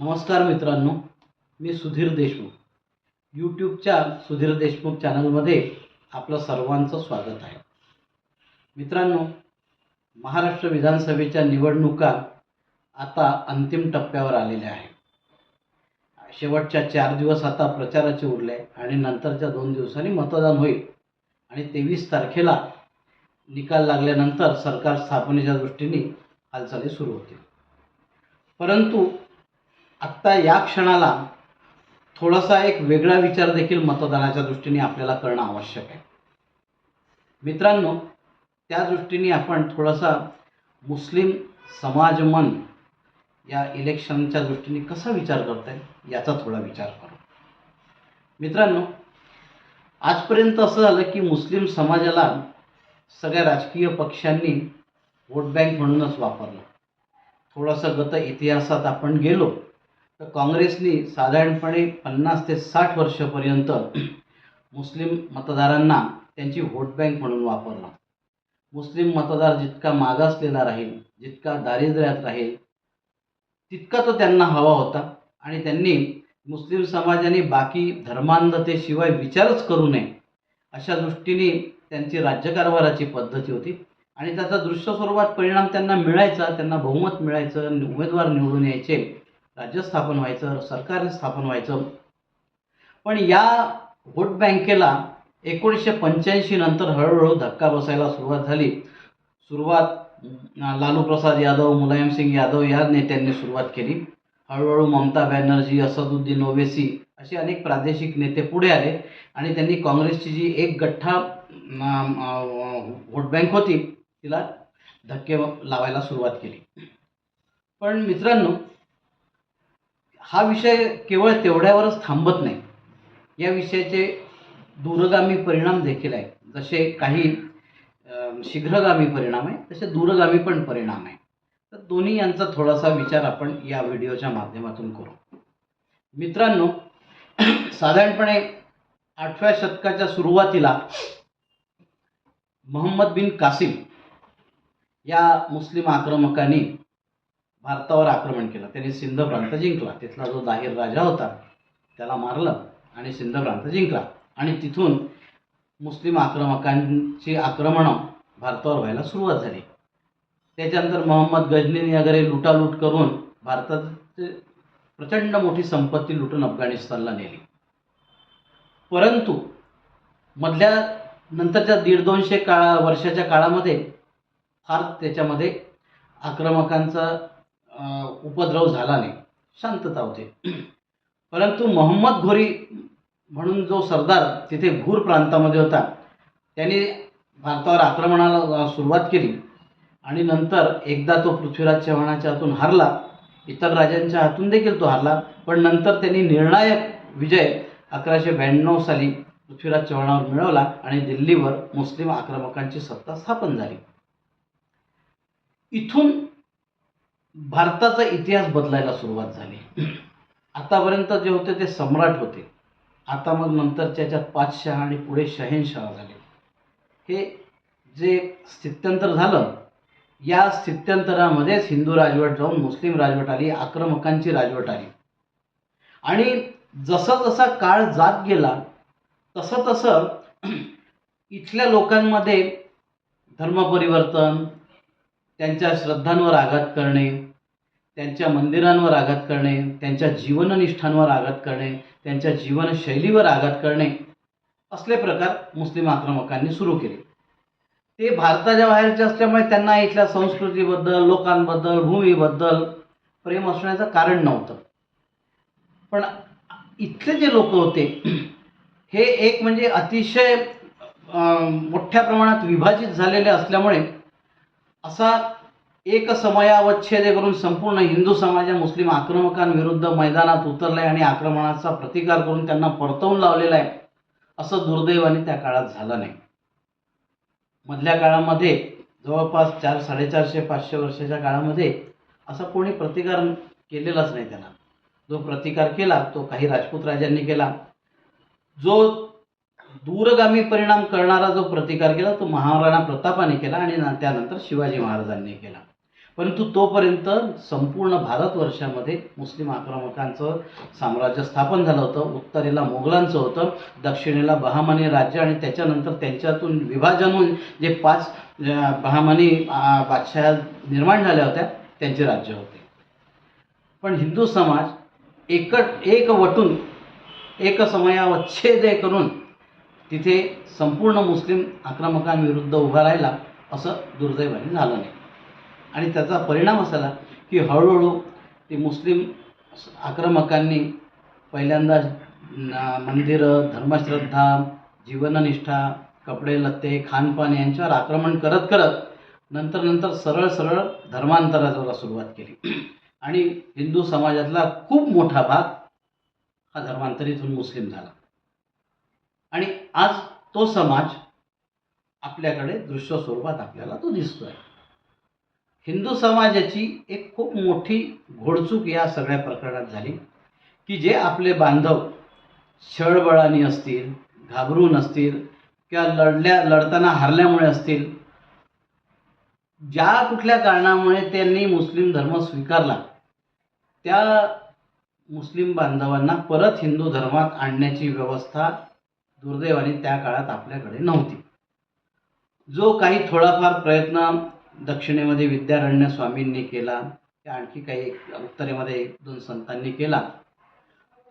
नमस्कार मित्रांनो मी सुधीर देशमुख. यूट्यूबच्या सुधीर देशमुख चॅनलमध्ये आपलं सर्वांचं स्वागत आहे. मित्रांनो महाराष्ट्र विधानसभेच्या निवडणुका आता अंतिम टप्प्यावर आलेल्या आहे शेवटच्या चार दिवस आता प्रचाराचे उरले आहे आणि नंतरच्या दोन दिवसांनी मतदान होईल. आणि तेवीस तारखेला निकाल लागल्यानंतर सरकार स्थापनेच्या दृष्टीने हालचाली सुरू होतील. परंतु आत्ता या क्षणाला थोडासा एक वेगळा विचार देखील मतदानाच्या दृष्टीने आपल्याला करणं आवश्यक आहे. मित्रांनो त्या दृष्टीने आपण थोडासा मुस्लिम समाज मन या इलेक्शनच्या दृष्टीने कसा विचार करता येईल याचा थोडा विचार करू. मित्रांनो आजपर्यंत असं झालं की मुस्लिम समाजाला सगळ्या राजकीय पक्षांनी वोट बँक म्हणूनच वापरलं. थोडासा गत इतिहासात आपण गेलो तर काँग्रेसनी साधारणपणे पन्नास ते साठ वर्षापर्यंत मुस्लिम मतदारांना त्यांची व्होट बँक म्हणून वापरला. मुस्लिम मतदार जितका मागासलेला राहील जितका दारिद्र्यात राहील तितका तो त्यांना हवा होता. आणि त्यांनी मुस्लिम समाजाने बाकी धर्मांधतेशिवाय विचारच करू नये अशा दृष्टीने त्यांची राज्यकारभाराची पद्धती होती. आणि त्याचा दृश्य स्वरूपात परिणाम त्यांना मिळायचा त्यांना बहुमत मिळायचं उमेदवार निवडून यायचे. राज्य स्थापन व्हायचं सरकार स्थापन व्हायचं. पण या वोट बँकेला एकोणीसशे पंच्याऐंशी नंतर हळूहळू धक्का बसायला सुरुवात झाली. सुरुवात लालू प्रसाद यादव मुलायमसिंग यादव या नेत्यांनी सुरुवात केली. हळूहळू ममता बॅनर्जी असदुद्दीन ओवेसी असे अनेक प्रादेशिक नेते पुढे आले आणि त्यांनी काँग्रेसची जी एक गठ्ठा वोट व्होट बँक होती तिला धक्के लावायला सुरुवात केली. पण मित्रांनो हा विषय केवळ तेवढ्यावरच थांबत नाही. या विषयाचे दूरगामी परिणाम देखील आहे जसे काही शीघ्रगामी परिणाम आहे तसे दूरगामी पण परिणाम आहे तर दोन्ही यांचा थोडासा विचार आपण या व्हिडिओच्या माध्यमातून करू. मित्रांनो साधारणपणे आठव्या शतकाच्या सुरुवातीला मोहम्मद बिन कासिम या मुस्लिम आक्रमकांनी भारतावर आक्रमण केलं. त्यांनी सिंध प्रांत जिंकला. तिथला जो दाहीर राजा होता त्याला मारलं आणि सिंध प्रांत जिंकला. आणि तिथून मुस्लिम आक्रमकांची आक्रमणं भारतावर व्हायला सुरुवात झाली. त्याच्यानंतर मोहम्मद गजनीने वगैरे लुटालूट करून भारताची प्रचंड मोठी संपत्ती लुटून अफगाणिस्तानला नेली. परंतु मधल्या नंतरच्या दीड दोनशे काळा वर्षाच्या काळामध्ये फार त्याच्यामध्ये आक्रमकांचा उपद्रव झाला नाही. शांतता होती. परंतु मोहम्मद घोरी म्हणून जो सरदार तिथे घूर प्रांतामध्ये होता त्याने भारतावर आक्रमणाला सुरुवात केली. आणि नंतर एकदा तो पृथ्वीराज चव्हाणाच्या हातून हारला. इतर राजांच्या हातून देखील तो हारला. पण नंतर त्यांनी निर्णायक विजय अकराशे ब्याण्णव साली पृथ्वीराज चव्हाणावर मिळवला आणि दिल्लीवर मुस्लिम आक्रमकांची सत्ता स्थापन झाली. इथून भारताचा इतिहास बदलायला सुरुवात झाली. आतापर्यंत जे होते ते सम्राट होते. आता मग नंतरच्या याच्यात पाचशहा आणि पुढे शहेनशहा झाले. हे जे स्थित्यंतर झालं या स्थित्यंतरामध्येच हिंदू राजवट जाऊन मुस्लिम राजवट आली आक्रमकांची राजवट आली. आणि जसा जसा काळ जात गेला तसं तसं इथल्या लोकांमध्ये धर्मपरिवर्तन त्यांच्या श्रद्धांवर आघात करणे त्यांच्या मंदिरांवर आघात करणे त्यांच्या जीवननिष्ठांवर आघात करणे त्यांच्या जीवनशैलीवर आघात करणे असले प्रकार मुस्लिम आक्रमकांनी सुरू केले. ते भारताच्या बाहेरचे असल्यामुळे त्यांना इथल्या संस्कृतीबद्दल लोकांबद्दल भूमीबद्दल प्रेम असण्याचं कारण नव्हतं. पण इथले जे लोक होते हे एक म्हणजे अतिशय मोठ्या प्रमाणात विभाजित झालेले असल्यामुळे असा एक समयावच्छेद करून संपूर्ण हिंदू समाज मुस्लिम आक्रमकांविरुद्ध मैदानात उतरलाय आणि आक्रमणाचा प्रतिकार करून त्यांना परतवून लावलेला आहे. असं दुर्दैवाने त्या काळात झालं नाही. मधल्या काळामध्ये जवळपास चार साडेचारशे पाचशे वर्षाच्या काळामध्ये असा कोणी प्रतिकार केलेलाच नाही त्यांना. जो प्रतिकार केला तो काही राजपूत राजांनी केला. जो दूरगामी परिणाम करणारा जो प्रतिकार केला तो महाराणा प्रतापाने केला आणि त्यानंतर शिवाजी महाराजांनी केला. परंतु तोपर्यंत संपूर्ण भारतवर्षामध्ये मुस्लिम आक्रमकांचं साम्राज्य स्थापन झालं होतं उत्तरेला मोगलांचं होतं दक्षिणेला बहामानी राज्य आणि त्याच्यानंतर त्यांच्यातून विभाजन होऊन जे पाच बहामानी बादशाह निर्माण झाल्या होत्या त्यांचे राज्य होते. पण हिंदू समाज एकट एक वटून एक समयावच्छेद करून तिथे संपूर्ण मुस्लिम आक्रमकांविरुद्ध उभा राहिला असं दुर्दैवाने झालं नाही. आणि त्याचा परिणाम असा झाला की हळूहळू ते मुस्लिम आक्रमकांनी पहिल्यांदा मंदिरं धर्मश्रद्धा जीवननिष्ठा कपडे लत्ते खानपान यांच्यावर आक्रमण करत करत नंतर नंतर सरळ सरळ धर्मांतराला सुरुवात केली. आणि हिंदू समाजातला खूप मोठा भाग हा धर्मांतरित होऊन मुस्लिम झाला. आणि आज तो समाज आपल्याकडे दृश्य स्वरूपात आपल्याला तो दिसतोय. हिंदू समाजाची एक खूप मोठी घोडचूक या सगळ्या प्रकरणात झाली की जे आपले बांधव छळबळाने असतील घाबरून असतील किंवा लढल्या लढताना हारल्यामुळे असतील ज्या कुठल्या कारणामुळे त्यांनी मुस्लिम धर्म स्वीकारला त्या मुस्लिम बांधवांना परत हिंदू धर्मात आणण्याची व्यवस्था दुर्दैवाने त्या काळात आपल्याकडे नव्हती. जो काही थोडाफार प्रयत्न दक्षिणेमध्ये विद्यारण्य स्वामींनी केला. त्या आणखी काही उत्तरेमध्ये एक दोन संतांनी केला.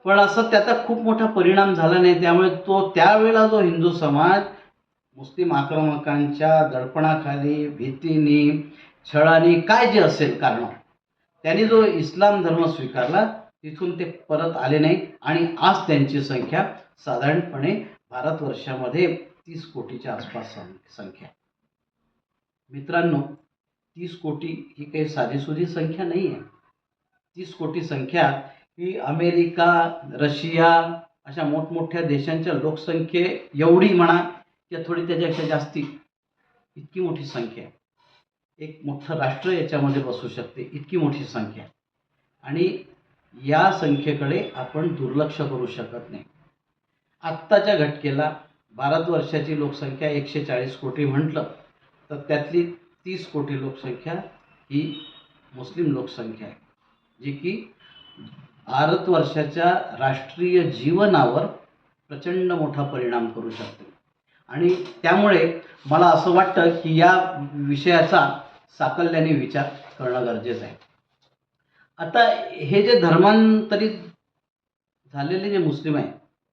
पण असं त्याचा खूप मोठा परिणाम झाला नाही. त्यामुळे तो त्यावेळेला जो हिंदू समाज मुस्लिम आक्रमकांच्या दडपणाखाली भीतीनी छळाने काय जे असेल कारण त्यांनी जो इस्लाम धर्म स्वीकारला तिथून ते परत आले नाही आणि आज त्यांची संख्या साधारणपणे भारतवर्षामध्ये तीस कोटीच्या आसपास सं- संख्या आहे. मित्रांनो तीस कोटी ही काही साधीसुधी संख्या नाही आहे तीस कोटी संख्या ही अमेरिका रशिया अशा मोठमोठ्या देशांच्या लोकसंख्ये एवढी म्हणा किंवा थोडी त्याच्यापेक्षा जास्ती इतकी मोठी संख्या आहे. एक मोठं राष्ट्र याच्यामध्ये बसू शकते इतकी मोठी संख्या आणि या संख्येकडे आपण दुर्लक्ष करू शकत नाही. आत्ताच्या घटकेला भारत वर्षाची लोकसंख्या एकशे चाळीस कोटी म्हटलं तर त्यातली तीस कोटी लोकसंख्या ही मुस्लिम लोकसंख्या आहे. जी की भारतवर्षाच्या राष्ट्रीय जीवनावर प्रचंड मोठा परिणाम करू शकते. आणि त्यामुळे मला असं वाटतं की या विषयाचा साकल्याने विचार करणं गरजेचं आहे. आता हे जे धर्मांतरित झालेले जे मुस्लिम आहे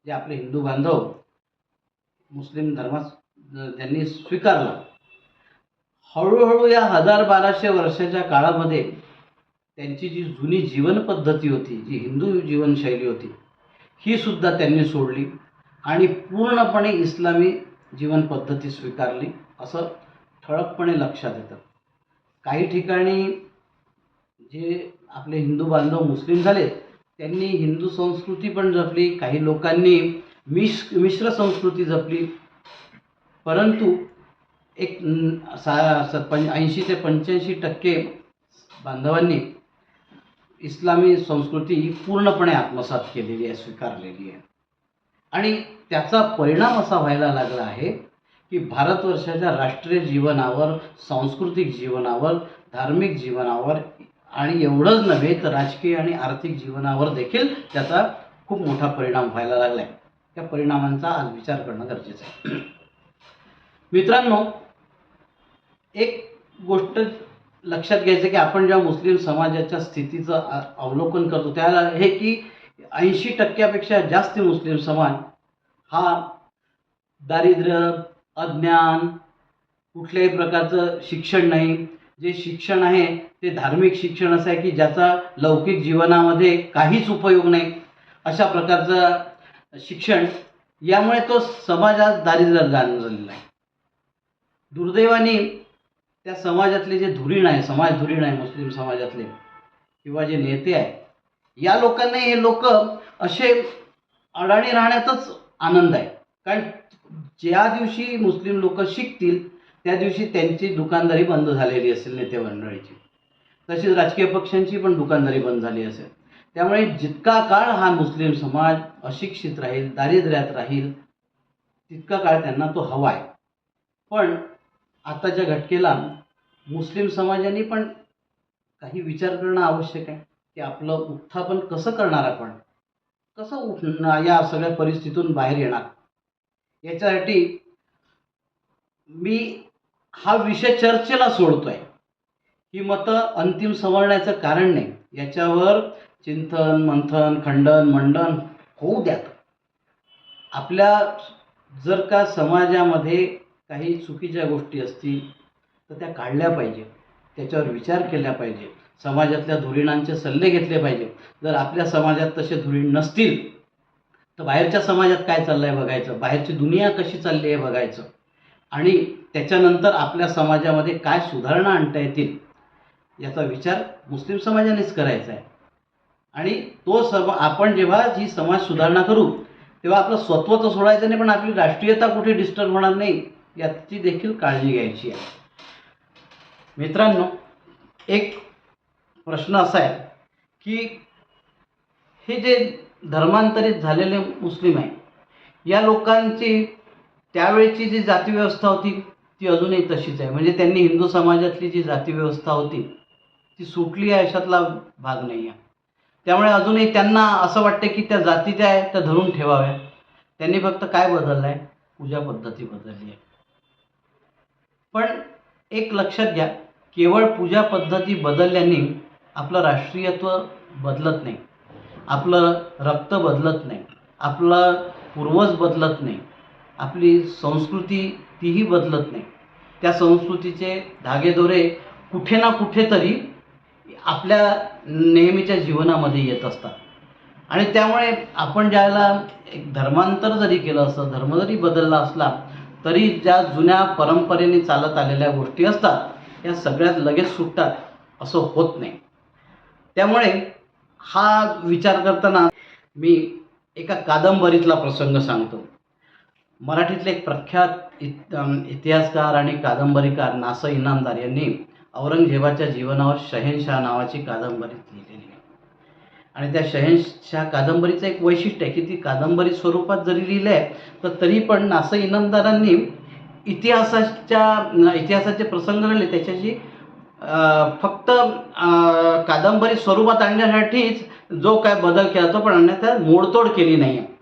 जे आपले हिंदू बांधव मुस्लिम धर्मास त्यांनी स्वीकारला हळूहळू या हजार बाराशे वर्षाच्या काळामध्ये त्यांची जी जुनी जीवनपद्धती होती जी हिंदू जीवनशैली होती ही सुद्धा त्यांनी सोडली आणि पूर्णपणे इस्लामी जीवनपद्धती स्वीकारली असं ठळकपणे लक्षात येतं. काही ठिकाणी जे आपले हिंदू बांधव मुस्लिम झाले त्यांनी हिंदू संस्कृती पण जपली काही लोकांनी मिश मिश्र संस्कृती जपली परंतु एक सा पं ऐंशी ते पंच्याऐंशी टक्के बांधवांनी इस्लामी संस्कृती ही पूर्णपणे आत्मसात केलेली आहे स्वीकारलेली आहे. आणि त्याचा परिणाम असा व्हायला लागला आहे की भारतवर्षाच्या राष्ट्रीय जीवनावर सांस्कृतिक जीवनावर धार्मिक जीवनावर आणि एवढंच नव्हे तर राजकीय आणि आर्थिक जीवनावर देखील त्याचा खूप मोठा परिणाम व्हायला लागला आहे त्या परिणामांचा आज विचार करणं गरजेचं आहे. मित्रांनो एक गोष्ट लक्षात घ्यायचं की आपण जेव्हा मुस्लिम समाजाच्या स्थितीचं अवलोकन करतो त्याला हे की ऐंशी टक्क्यापेक्षा जास्त मुस्लिम समाज हा दारिद्र्य अज्ञान कुठल्याही प्रकारचं शिक्षण नाही. जे शिक्षण आहे ते धार्मिक शिक्षण असं आहे की ज्याचा लौकिक जीवनामध्ये काहीच उपयोग नाही. अशा प्रकारचं शिक्षण यामुळे तो समाजात दारिद्र्यात झालेला आहे. दुर्दैवाने त्या समाजातले जे धुरीण आहे समाज धुरीण आहे मुस्लिम समाजातले किंवा जे नेते आहे या लोकांना हे लोक असे अडाणी राहण्यातच आनंद आहे. कारण ज्या दिवशी मुस्लिम लोक शिकतील त्या दिवशी त्यांची दुकानदारी बंद झालेली असेल नेते मंडळीची. तशीच राजकीय पक्षांची पण दुकानदारी बंद झाली असेल. त्यामुळे जितका काळ हा मुस्लिम समाज अशिक्षित राहील दारिद्र्यात राहील तितका काळ त्यांना तो हवा आहे. पण आताच्या घटकेला मुस्लिम समाजाने पण काही विचार करणं आवश्यक आहे की आपलं उत्थापन कसं करणार आपण? कसं उठणं या सगळ्या परिस्थितीतून बाहेर येणार? याच्यासाठी मी हा विषय चर्चेला सोडतो आहे ही मतं अंतिम समजण्याचं कारण नाही. याच्यावर चिंतन मंथन खंडन मंडन होऊ द्यात. आपल्या जर का समाजामध्ये काही चुकीच्या गोष्टी असतील तर त्या काढल्या पाहिजे. त्याच्यावर विचार केला पाहिजे. समाजातल्या धुरीणांचे सल्ले घेतले पाहिजे. जर आपल्या समाजात तसे धुरीण नसतील तर बाहेरच्या समाजात काय चाललं आहे बघायचं? बाहेरची दुनिया कशी चालली आहे बघायचं? आणि त्याच्यानंतर आपल्या समाजामध्ये काय सुधारणा आणता येतील? याचा विचार मुस्लिम समाजानेच करायचा आहे. आणि तो सम आपण जेव्हा जी समाज सुधारणा करू तेव्हा आपलं स्वत्व तर सोडायचं नाही पण आपली राष्ट्रीयता कुठे डिस्टर्ब होणार नाही? याची देखील काळजी घ्यायची आहे. मित्रांनो एक प्रश्न असा आहे की हे जे धर्मांतरित झालेले मुस्लिम आहे या लोकांची त्यावेळची जी जातीव्यवस्था होती ती अजूनही तशीच आहे. म्हणजे त्यांनी हिंदू समाजातली जी जातीव्यवस्था होती ती सुटली आहे अशातला भाग नाही आहे. त्यामुळे अजूनही त्यांना असं वाटते की त्या जाती ज्या आहेत त्या धरून ठेवाव्या. त्यांनी फक्त काय बदललं आहे पूजा पद्धती बदलली आहे. पण एक लक्षात घ्या केवळ पूजा पद्धती बदलल्याने आपलं राष्ट्रीयत्व बदलत नाही. आपलं रक्त बदलत नाही. आपलं पूर्वज बदलत नाही. आपली संस्कृती तीही बदलत नाही. त्या संस्कृतीचे धागेदोरे कुठे ना कुठेतरी आपल्या नेहमीच्या जीवनामध्ये येत असतात. आणि त्यामुळे आपण ज्याला एक धर्मांतर जरी केलं असतं धर्म जरी बदलला असला तरी ज्या जुन्या परंपरेने चालत आलेल्या गोष्टी असतात या सगळ्यात लगेच सुटतात असं होत नाही. त्यामुळे हा विचार करताना मी एका कादंबरीतला प्रसंग सांगतो. मराठीतले एक प्रख्यात इत इतिहासकार आणि कादंबरीकार नास इनामदार यांनी औरंगजेबाच्या जीवनावर शहेनशाह नावाची कादंबरी लिहिलेली आहे. आणि त्या शहेनशाह कादंबरीचं एक वैशिष्ट्य आहे की ती कादंबरी स्वरूपात जरी लिहिलं आहे तर तरी पण असं इनामदारांनी इतिहासाच्या इतिहासाचे प्रसंग घडले. त्याच्याशी फक्त कादंबरी स्वरूपात आणण्यासाठीच जो काय बदल केला तो पण अन्यथा मोडतोड केली नाही आहे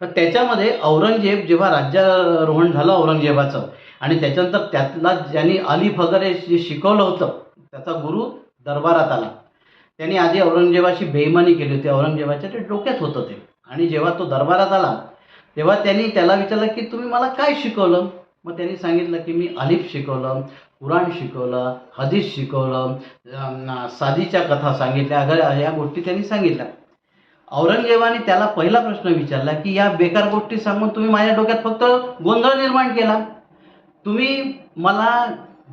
तर त्याच्यामध्ये औरंगजेब जेव्हा राज्यारोहण झालं औरंगजेबाचं आणि त्याच्यानंतर त्यातला ज्यांनी अली फगरे जे शिकवलं होतं त्याचा गुरु दरबारात आला. त्यांनी आधी औरंगजेबाशी बेईमानी केली होती. औरंगजेबाच्या ते डोक्यात होतं ते. आणि जेव्हा तो दरबारात आला तेव्हा त्यांनी त्याला विचारलं की तुम्ही मला काय शिकवलं? मग त्यांनी सांगितलं की मी अलिफ शिकवलं कुराण शिकवलं हदीस शिकवलं साधीच्या कथा सांगितल्या अगर या गोष्टी त्यांनी सांगितल्या. औरंगजेबाने त्याला पहिला प्रश्न विचारला की या बेकार गोष्टी सांगून तुम्ही माझ्या डोक्यात फक्त गोंधळ निर्माण केला? तुम्ही मला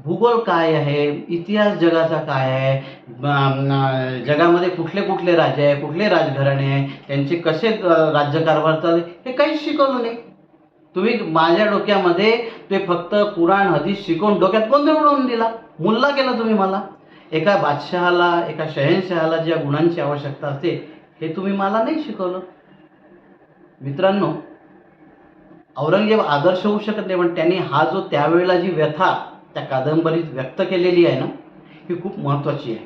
भूगोल काय आहे? इतिहास जगाचा काय आहे? जगामध्ये कुठले कुठले राजे आहे? कुठले राजघराणे आहे? त्यांचे कसे राज्यकारभार चालले हे काहीच शिकवलं नाही. तुम्ही माझ्या डोक्यामध्ये ते फक्त पुराण हदीस शिकवून डोक्यात गोंधळ उडवून दिला. मुल्ला केला तुम्ही मला. एका बादशहाला एका शहनशहाला ज्या गुणांची आवश्यकता असते हे तुम्ही मला नाही शिकवलं. मित्रांनो औरंगजेब आदर्श होऊ शकत नाही पण त्यांनी हा जो त्यावेळेला जी व्यथा त्या कादंबरीत व्यक्त केलेली आहे ना ही खूप महत्त्वाची आहे.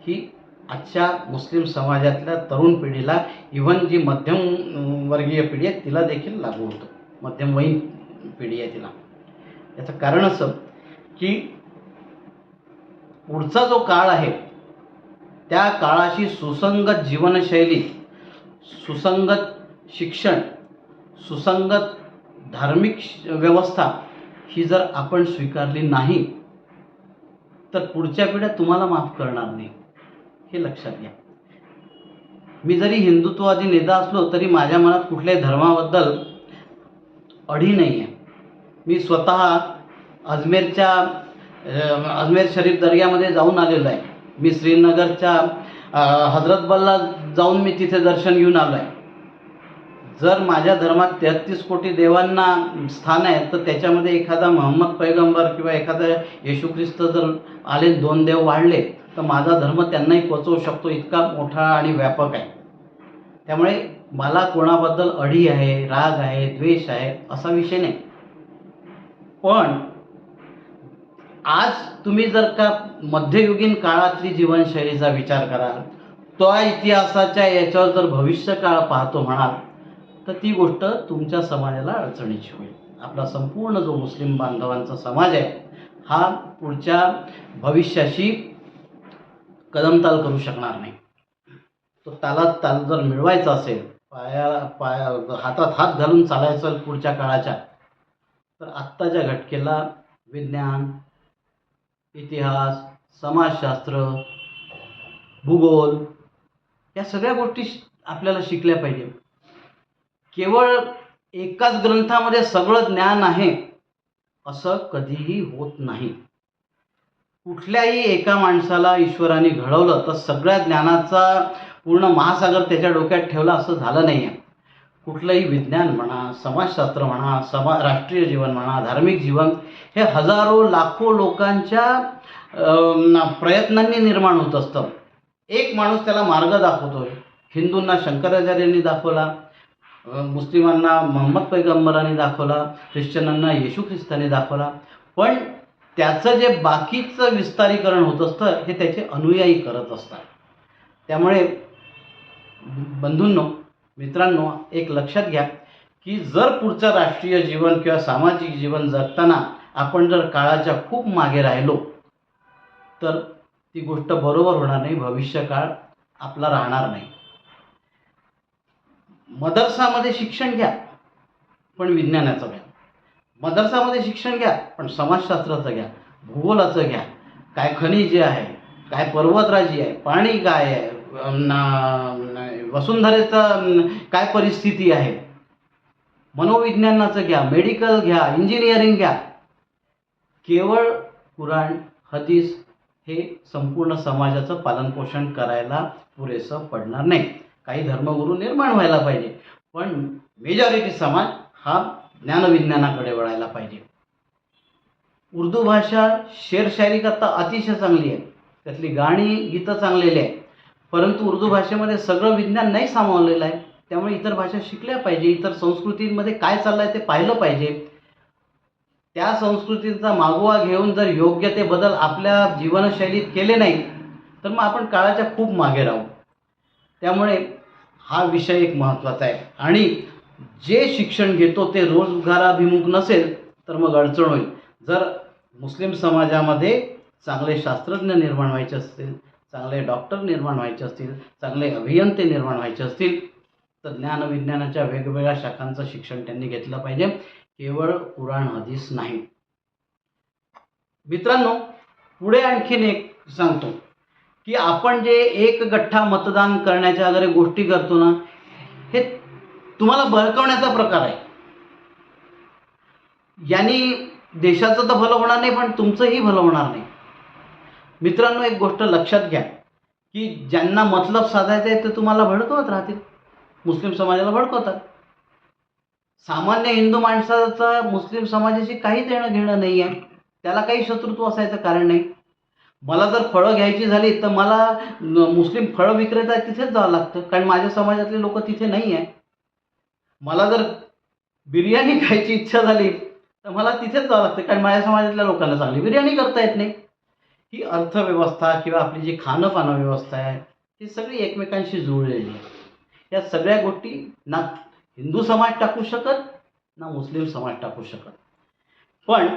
ही आजच्या मुस्लिम समाजातल्या तरुण पिढीला इव्हन जी मध्यमवर्गीय पिढी आहे तिला देखील लागू होतो. मध्यमवयीन पिढी आहे तिला. याचं कारण असं की पुढचा जो काळ आहे त्या काळाशी सुसंगत जीवनशैली सुसंगत शिक्षण सुसंगत धार्मिक व्यवस्था ही जर आपण स्वीकारली नाही तर पुढच्या पिढ्या तुम्हाला माफ करणार नाही. हे लक्षात घ्या. मी जरी हिंदुत्ववादी नेता असलो तरी माझ्या मनात कुठल्याही धर्माबद्दल अढी नाही आहे. मी स्वतः अजमेरच्या अजमेर शरीफ दर्ग्यामध्ये जाऊन आलेलो आहे. मी श्रीनगरच्या हजरतबलला जाऊन मी तिथे दर्शन घेऊन आलो आहे. जर माझ्या धर्मात तेहत्तीस कोटी देवांना स्थान आहे तर त्याच्यामध्ये एखादा महम्मद पैगंबर किंवा एखादा येशू ख्रिस्त जर आले दोन देव वाढले तर माझा धर्म त्यांनाही पोचवू शकतो. इतका मोठा आणि व्यापक आहे. त्यामुळे मला कोणाबद्दल अढी आहे राग आहे द्वेष आहे असा विषय नाही. पण आज तुम्ही जर का मध्ययुगीन काळातली जीवनशैलीचा विचार कराल त्या इतिहासाच्या याच्यावर जर भविष्य काळ पाहतो म्हणाल तर ती गोष्ट तुमच्या समाजाला अडचणीची होईल. आपला संपूर्ण जो मुस्लिम बांधवांचा समाज आहे हा पुढच्या भविष्याशी कदमताल करू शकणार नाही. तो तालात ताल जर मिळवायचा असेल पाया पाया हातात हात घालून चालायचं पुढच्या काळाच्या तर आत्ताच्या घटकेला विज्ञान इतिहास समाजशास्त्र भूगोल या सगळ्या गोष्टी श- आपल्याला शिकल्या पाहिजे. केवळ एकाच ग्रंथामध्ये सगळं ज्ञान आहे असं कधीही होत नाही. कुठल्याही एका माणसाला ईश्वराने घडवलं तर सगळ्या ज्ञानाचा पूर्ण महासागर त्याच्या डोक्यात ठेवला असं झालं नाही आहे कुठलंही विज्ञान म्हणा समाजशास्त्र म्हणा समा राष्ट्रीय जीवन म्हणा धार्मिक जीवन हे हजारो लाखो लोकांच्या प्रयत्नांनी निर्माण होत असतं. एक माणूस त्याला मार्ग दाखवतो हिंदूंना शंकराचार्यांनी दाखवला मुस्लिमांना मोहम्मद पैगंबरांनी दाखवला ख्रिश्चनांना येशू ख्रिस्ताने दाखवला. पण त्याचं जे बाकीचं विस्तारीकरण होत असतं हे त्याचे अनुयायी करत असतात. त्यामुळे बंधूंनो मित्रांनो एक लक्षात घ्या की जर पुढचं राष्ट्रीय जीवन किंवा सामाजिक जीवन जगताना आपण जर काळाच्या खूप मागे राहिलो तर ती गोष्ट बरोबर होणार नाही भविष्यकाळ आपला राहणार नाही. मदरसामध्ये शिक्षण घ्या पण विज्ञानाचं घ्या. मदरसामध्ये शिक्षण घ्या पण समाजशास्त्राचं घ्या भूगोलाचं घ्या. काय खनिजे आहे काय पर्वतराजी आहे पाणी काय आहे ना- वसुंधरेचं काय परिस्थिती आहे? मनोविज्ञानाचं घ्या मेडिकल घ्या इंजिनिअरिंग घ्या. केवळ कुराण हदीस हे संपूर्ण समाजाचं पालनपोषण करायला पुरेसं पडणार नाही. काही धर्मगुरू निर्माण व्हायला पाहिजे. पण मेजॉरिटी समाज हा ज्ञानविज्ञानाकडे वळायला पाहिजे. उर्दू भाषा शेरशायरी करता अतिशय चांगली आहे. त्यातली गाणी गीतं चांगलेली आहे परंतु उर्दू भाषेमध्ये सगळं विज्ञान नाही सामावलेलं आहे. त्यामुळे इतर भाषा शिकल्या पाहिजे. इतर संस्कृतींमध्ये काय चाललं आहे ते पाहिलं पाहिजे. त्या संस्कृतीचा मागोवा घेऊन जर योग्य ते बदल आपल्या जीवनशैलीत केले नाही तर मग आपण काळाच्या खूप मागे राहू. त्यामुळे हा विषय एक महत्त्वाचा आहे. आणि जे शिक्षण घेतो ते रोजगाराभिमुख नसेल तर मग अडचण होईल. जर मुस्लिम समाजामध्ये चांगले शास्त्रज्ञ निर्माण व्हायचे असतील चांगले डॉक्टर निर्माण व्हायचे असतील चांगले अभियंते निर्माण व्हायचे असतील तर ज्ञानविज्ञानाच्या वेगवेगळ्या शाखांचं शिक्षण त्यांनी घेतलं पाहिजे. केवळ कुराण हदीस नाही. मित्रांनो पुढे आणखीन एक सांगतो. की आपण जे एक गठ्ठा मतदान करण्याच्या वगैरे गोष्टी करतो ना हे तुम्हाला बळकवण्याचा प्रकार आहे. यांनी देशाचं तर भलं होणार नाही पण तुमचंही भलं होणार नाही. मित्रांनो एक गोष्ट लक्षात घ्या की ज्यांना मतलब साधायचं आहे ते तुम्हाला भडकवत राहतील. मुस्लिम समाजाला भडकवतात. सामान्य हिंदू माणसाचं मुस्लिम समाजाशी काही देणं घेणं नाही आहे त्याला काही शत्रुत्व असायचं कारण नाही. मला जर फळं घ्यायची झाली तर मला मुस्लिम फळं विक्रेता तिथेच जावं लागतं कारण माझ्या समाजातले लोक तिथे नाही आहे मला जर बिर्याणी खायची इच्छा झाली तर मला तिथेच जावं लागतं कारण माझ्या समाजातल्या लोकांना चांगली बिर्याणी करता येत नाही. ही अर्थव्यवस्था किंवा आपली जी खाणं व्यवस्था आहे ही सगळी एकमेकांशी जुळलेली आहे. या सगळ्या गोष्टी ना हिंदू समाज टाकू शकत ना मुस्लिम समाज टाकू शकत. पण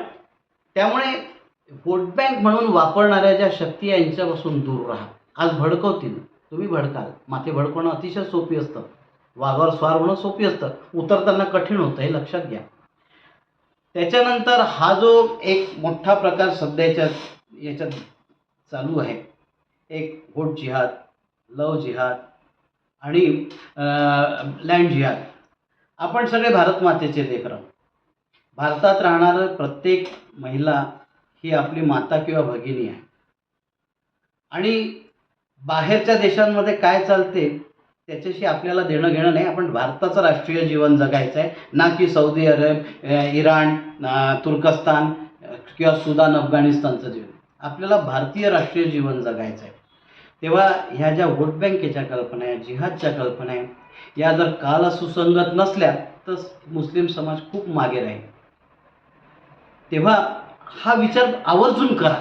त्यामुळे वोट बँक म्हणून वापरणाऱ्या ज्या शक्ती यांच्यापासून दूर राहा. आज भडकवतील. तुम्ही भडकाल. माथे भडकवणं अतिशय सोपी असतं. वाघावर स्वार होणं सोपी असतं. उतरताना कठीण होतं हे लक्षात घ्या. त्याच्यानंतर हा जो एक मोठा प्रकार सध्याच्या याच्यात चालू आहे. एक वोट जिहाद लव जिहाद आणि लँड जिहाद. आपण सगळे भारत मातेचे लेकरं भारतात राहणारं प्रत्येक महिला ही आपली माता किंवा भगिनी आहे. आणि बाहेरच्या देशांमध्ये काय चालते त्याच्याशी आपल्याला देणं घेणं नाही. आपण भारताचं राष्ट्रीय जीवन जगायचं आहे. ना की सौदी अरब इराण तुर्कस्तान किंवा सुदान अफगाणिस्तानचं जीवन. आपल्याला भारतीय राष्ट्रीय जीवन जगायचं आहे तेव्हा ह्या ज्या वोट बँकेच्या कल्पना आहे जिहादच्या कल्पना आहे या जर काल सुसंगत नसल्या तर मुस्लिम समाज खूप मागे राहील. तेव्हा हा विचार आवर्जून करा.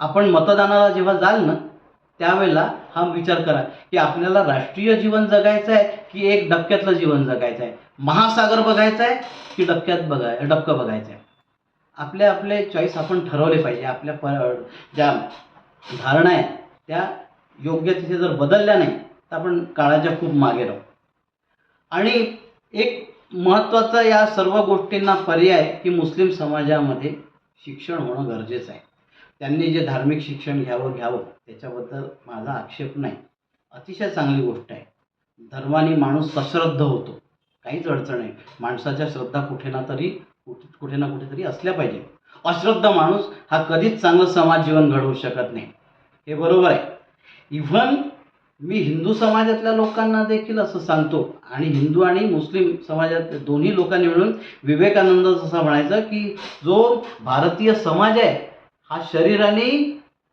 आपण मतदानाला जेव्हा जाल ना त्यावेळेला हा विचार करा की आपल्याला राष्ट्रीय जीवन जगायचं आहे की एक डबक्यातलं जीवन जगायचं आहे महासागर बघायचा आहे की डबक्यात बघाय डबकं बघायचं आहे आपले आपले चॉईस आपण ठरवले पाहिजे. आपल्या प ज्या धारणा आहेत त्या योग्य तिथे जर बदलल्या नाही तर आपण काळाच्या खूप मागे राहू. आणि एक महत्त्वाचा या सर्व गोष्टींना पर्याय की मुस्लिम समाजामध्ये शिक्षण होणं गरजेचं आहे. त्यांनी जे धार्मिक शिक्षण घ्यावं घ्यावं त्याच्याबद्दल माझा आक्षेप नाही. अतिशय चांगली गोष्ट आहे. धर्माने माणूस सश्रद्ध होतो. काहीच अडचण आहे माणसाच्या श्रद्धा कुठे ना तरी कुठे ना कुठेतरी असल्या पाहिजे. अश्रद्ध माणूस हा कधीच चांगलं समाज जीवन घडवू शकत नाही. हे बरोबर आहे. इव्हन मी हिंदू समाजातल्या लोकांना देखील असं सांगतो. आणि हिंदू आणि मुस्लिम समाजात दोन्ही लोकांनी मिळून विवेकानंद जसं म्हणायचं की जो भारतीय समाज आहे हा शरीराने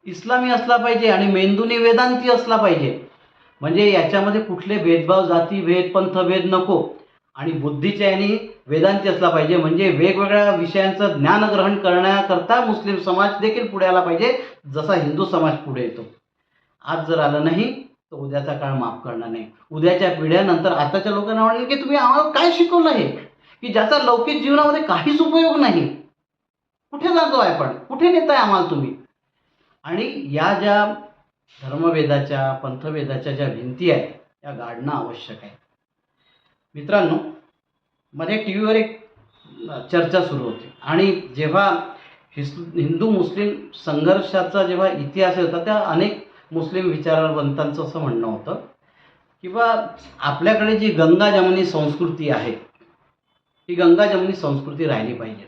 इस्लामी असला पाहिजे आणि मेंदूने वेदांती असला पाहिजे. म्हणजे याच्यामध्ये कुठले भेदभाव जाती भेद पंथभेद नको. आणि बुद्धीच्या यांनी वेदांती असला पाहिजे. म्हणजे वेगवेगळ्या विषयांचं ज्ञान ग्रहण करण्याकरता मुस्लिम समाज देखील पुढे आला पाहिजे जसा हिंदू समाज पुढे येतो. आज जर आलं नाही तर उद्याचा काळ माफ करणार नाही. उद्याच्या पिढ्यानंतर आताच्या लोकांना म्हणेल की तुम्ही आम्हाला काय शिकवलं आहे की ज्याचा लौकिक जीवनामध्ये काहीच उपयोग नाही. कुठे जातो आहे पण कुठे नेताय आम्हाला तुम्ही? आणि या ज्या धर्मवेदाच्या पंथवेदाच्या ज्या भिंती आहेत त्या गाडणं आवश्यक आहे मित्रांनो मध्ये टी व्हीवर एक चर्चा सुरू होती. आणि जेव्हा हिस हिंदू मुस्लिम संघर्षाचा जेव्हा इतिहास होता त्या अनेक मुस्लिम विचारवंतांचं असं म्हणणं होतं किंवा आपल्याकडे जी गंगा जमुनी संस्कृती आहे ही गंगा जमुनी संस्कृती राहिली पाहिजे.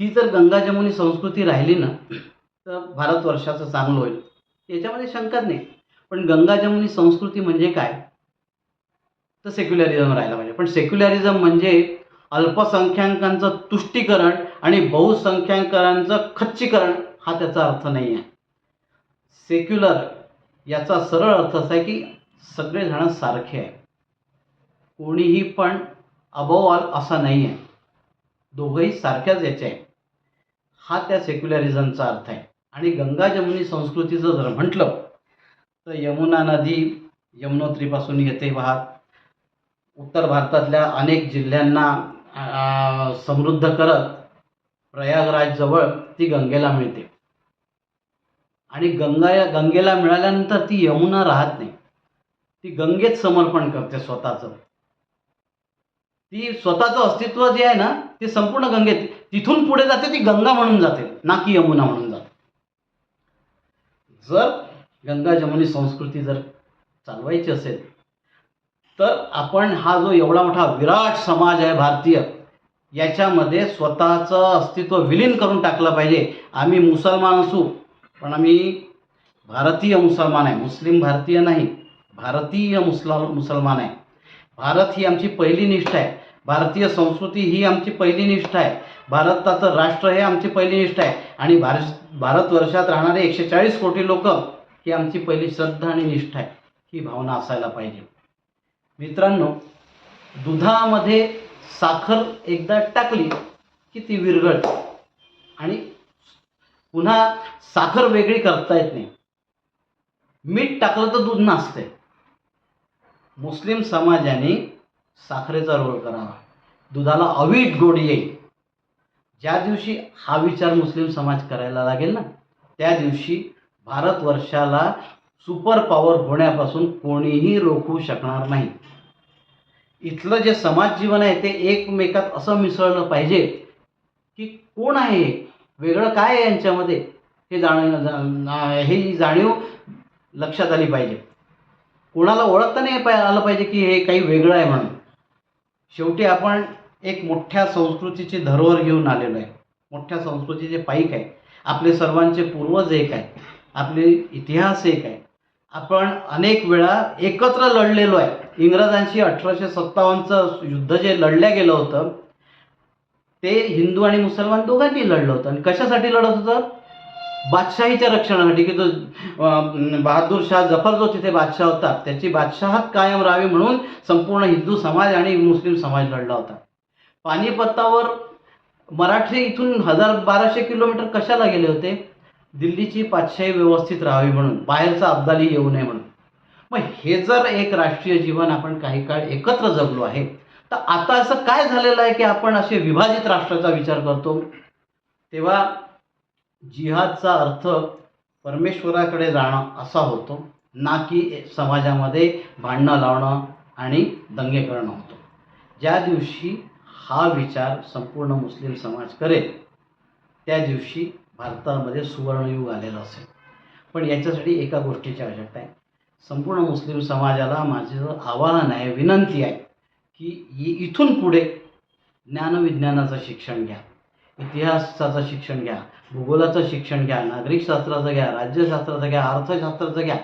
ही जर गंगा जमुनी संस्कृती राहिली ना तर भारतवर्षाचं चांगलं होईल. याच्यामध्ये शंकाच नाही. पण गंगा जमुनी संस्कृती म्हणजे काय? तर सेक्युलरिझम राहायला पाहिजे. पण सेक्युलरिझम म्हणजे अल्पसंख्याकांचं तुष्टीकरण आणि बहुसंख्याकांचं खच्चीकरण हा त्याचा अर्थ नाही आहे सेक्युलर याचा सरळ अर्थ असा आहे की सगळेजण सारखे आहे. कोणीही पण अबव ऑल असा नाही आहे दोघंही सारख्याच याचे आहे हा त्या सेक्युलरिझमचा अर्थ आहे. आणि गंगा जमुनी संस्कृतीचं जर म्हटलं तर यमुना नदी यमुनोत्रीपासून येते वाहत उत्तर भारतातल्या अनेक जिल्ह्यांना समृद्ध करत प्रयागराजजवळ ती गंगेला मिळते. आणि गंगा या गंगेला मिळाल्यानंतर ती यमुना राहत नाही. ती गंगेत समर्पण करते स्वतःचं. ती स्वतःचं अस्तित्व जे आहे ना ते संपूर्ण गंगेत तिथून पुढे जाते ती गंगा म्हणून जाते ना की यमुना म्हणून जाते. जर गंगा जमुनी संस्कृती जर चालवायची असेल तर आपण हा जो एवढा मोठा विराट समाज आहे भारतीय याच्यामध्ये स्वतःचं अस्तित्व विलीन करून टाकलं पाहिजे. आम्ही मुसलमान असू पण आम्ही भारतीय मुसलमान आहे. मुस्लिम भारतीय नाही भारतीय मुसला मुसलमान आहे. भारत ही आमची पहिली निष्ठा आहे. भारतीय संस्कृती ही आमची पहिली निष्ठा आहे. भारताचं राष्ट्र हे आमची पहिली निष्ठा आहे. आणि भारत भारतवर्षात राहणारे एकशे चाळीस कोटी लोक ही आमची पहिली श्रद्धा आणि निष्ठा आहे. ही भावना असायला पाहिजे. मित्रांनो दुधामध्ये साखर एकदा टाकली की ती विरघळते. आणि पुन्हा साखर वेगळी करता येत नाही. मीठ टाकलं तर दूध नासते मुस्लिम समाजाने साखरेचा रोल करावा. दुधाला अवीट गोड येईल. ज्या दिवशी हा विचार मुस्लिम समाज करायला लागेल ना त्या दिवशी भारतवर्षाला सुपर पॉवर होण्यापासून कोणीही रोखू शकणार नाही. इथलं जे समाज जीवन आहे ते एकमेकात असं मिसळलं पाहिजे की कोण आहे वेगळं काय आहे यांच्यामध्ये? हे जाण ही जाणीव लक्षात आली पाहिजे. कोणाला ओळखता नाही पा आलं पाहिजे की हे काही वेगळं आहे म्हणून. शेवटी आपण एक मोठ्या संस्कृतीची धरोहर घेऊन आलेलो आहे. मोठ्या संस्कृतीचे पाईक आहे. आपले सर्वांचे पूर्वज एक आहे. आपले इतिहास एक आहे. आपण अनेक वेळा एकत्र लढलेलो आहे. इंग्रजांशी अठराशे सत्तावन्नचं युद्ध जे लढलं गेलं होतं ते हिंदू आणि मुसलमान दोघांनी लढलं होतं. आणि कशासाठी लढत होतं? बादशाहीच्या रक्षणासाठी की तो बहादूर शाह जफर जो तिथे बादशाह होता त्याची बादशाहत कायम राहावी म्हणून संपूर्ण हिंदू समाज आणि मुस्लिम समाज लढला होता. पानिपतावर मराठे इथून हजार बाराशे किलोमीटर कशाला गेले होते? दिल्लीची पातशाही व्यवस्थित राहावी म्हणून बाहेरचा अब्दाली येऊ नये म्हणून. मग हे जर एक राष्ट्रीय जीवन आपण काही काळ एकत्र जगलो आहे तर आता असं काय झालेलं आहे की आपण असे विभाजित राष्ट्राचा विचार करतो? तेव्हा जिहादचा अर्थ परमेश्वराकडे जाणं असा होतो ना की समाजामध्ये भांडणं लावणं आणि दंगे करणं होतो. ज्या दिवशी हा विचार संपूर्ण मुस्लिम समाज करेल त्या दिवशी भारतामध्ये सुवर्णयुग आलेलं असेल. पण याच्यासाठी एका गोष्टीची आवश्यकता आहे. संपूर्ण मुस्लिम समाजाला माझं आव्हान आहे विनंती आहे की इथून पुढे ज्ञानविज्ञानाचं शिक्षण घ्या. इतिहासाचं शिक्षण घ्या भूगोलाचं शिक्षण घ्या नागरिकशास्त्राचं घ्या राज्यशास्त्राचं घ्या अर्थशास्त्राचं घ्या.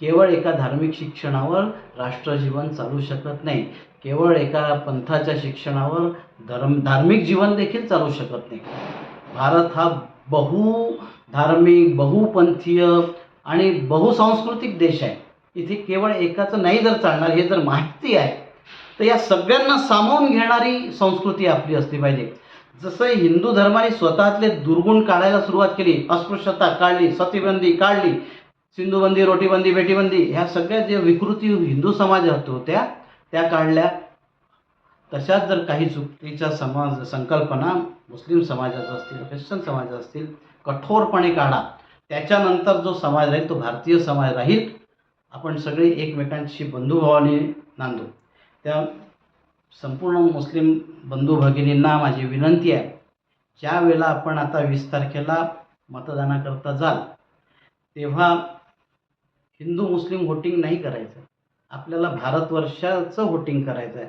केवळ एका धार्मिक शिक्षणावर राष्ट्रजीवन चालू शकत नाही. केवळ एका पंथाच्या शिक्षणावर धर्म धार्मिक जीवन देखील चालू शकत नाही. भारत हा बहु धार्मिक बहुपंथीय आणि बहुसांस्कृतिक देश आहे. इथे केवळ एकाचं नाही जर चालणार हे जर माहिती आहे तर या सगळ्यांना सामावून घेणारी संस्कृती आपली असली पाहिजे. जसं हिंदू धर्माने स्वतःतले दुर्गुण काढायला सुरुवात केली अस्पृश्यता काढली सतीबंदी काढली सिंधुबंदी रोटीबंदी बेटीबंदी ह्या सगळ्या ज्या विकृती हिंदू समाजात होत्या त्या काढल्या. तशाच जर काही चुकीच्या समाज संकल्पना मुस्लिम समाजाच्या असतील ख्रिश्चन समाजाच्या असतील कठोरपणे काढा. त्याच्यानंतर जो समाज राहील तो भारतीय समाज राहील. आपण सगळे एकमेकांशी बंधुभावाने नांदू. त्या संपूर्ण मुस्लिम बंधू भगिनींना माझी विनंती आहे ज्या वेळेला आपण आता वीस तारखेला मतदानाकरता जाल तेव्हा हिंदू मुस्लिम व्होटिंग नाही करायचं. आपल्याला भारतवर्षाचं व्होटिंग करायचं आहे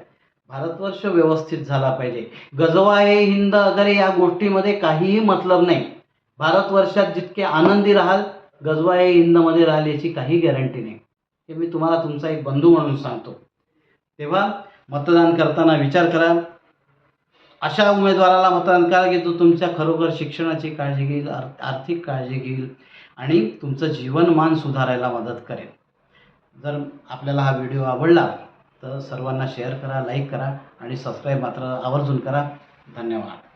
भारतवर्ष व्यवस्थित झाला पाहिजे. गजवा हे हिंद वगैरे या गोष्टीमध्ये काहीही मतलब नाही. भारतवर्षात जितके आनंदी राहाल गजवा हे हिंदमध्ये राहाल याची काही गॅरंटी नाही. हे मी तुम्हाला तुमचा एक बंधू म्हणून सांगतो. तेव्हा मतदान करताना विचार करा. अशा उमेदवाराला मतदान करा की तो तुमच्या खरोखर शिक्षणाची काळजी घेईल आर आर्थिक काळजी घेईल आणि तुमचं जीवनमान सुधारायला मदत करेल. जर आपल्याला हा व्हिडिओ आवडला तर सर्वांना शेअर करा लाईक करा आणि सबस्क्राईब मात्र आवर्जून करा. धन्यवाद.